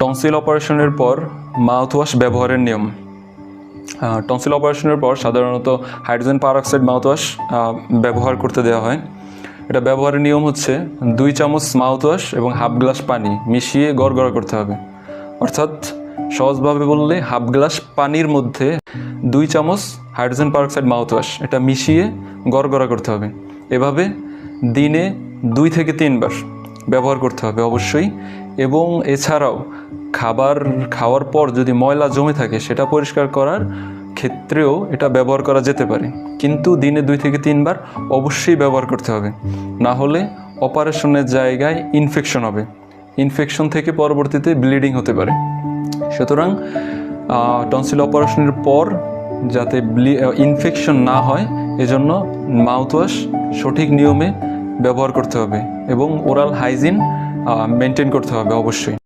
Tonsil অপারেশনের পর mouth wash ব্যবহারের নিয়ম। টনসিল অপারেশনের পর সাধারণত হাইড্রোজেন পারঅক্সাইড মাউথ ওয়াশ ব্যবহার করতে দেওয়া হয়। এটা ব্যবহারের নিয়ম হচ্ছে দুই চামচ মাউথ ওয়াশ এবং হাফ গ্লাস পানি মিশিয়ে গড়গড়া করতে হবে। অর্থাৎ সহজভাবে বললে হাফ গ্লাস পানির মধ্যে দুই চামচ হাইড্রোজেন পারঅক্সাইড মাউথ ওয়াশ এটা মিশিয়ে গড়গড়া করতে হবে। এভাবে দিনে দুই থেকে তিনবার ব্যবহার করতে হবে। অবশ্যই এবং এছাড়াও খাবার, খাওয়ার পর যদি ময়লা জমে থাকে, সেটা পরিষ্কার করার ক্ষেত্রেও এটা ব্যবহার করা যেতে পারে। কিন্তু দিনে দুই থেকে তিনবার অবশ্যই ব্যবহার করতে হবে। না হলে অপারেশনের জায়গায় ইনফেকশন হবে। ইনফেকশন থেকে পরবর্তীতে ব্লিডিং হতে পারে। সুতরাং টনসিল অপারেশনের পর যাতে ইনফেকশন না হয়, এজন্য মাউথওয়াশ সঠিক নিয়মে ব্যবহার করতে হবে এবং ওরাল হাইজিন মেনটেন করতে হবে অবশ্যই।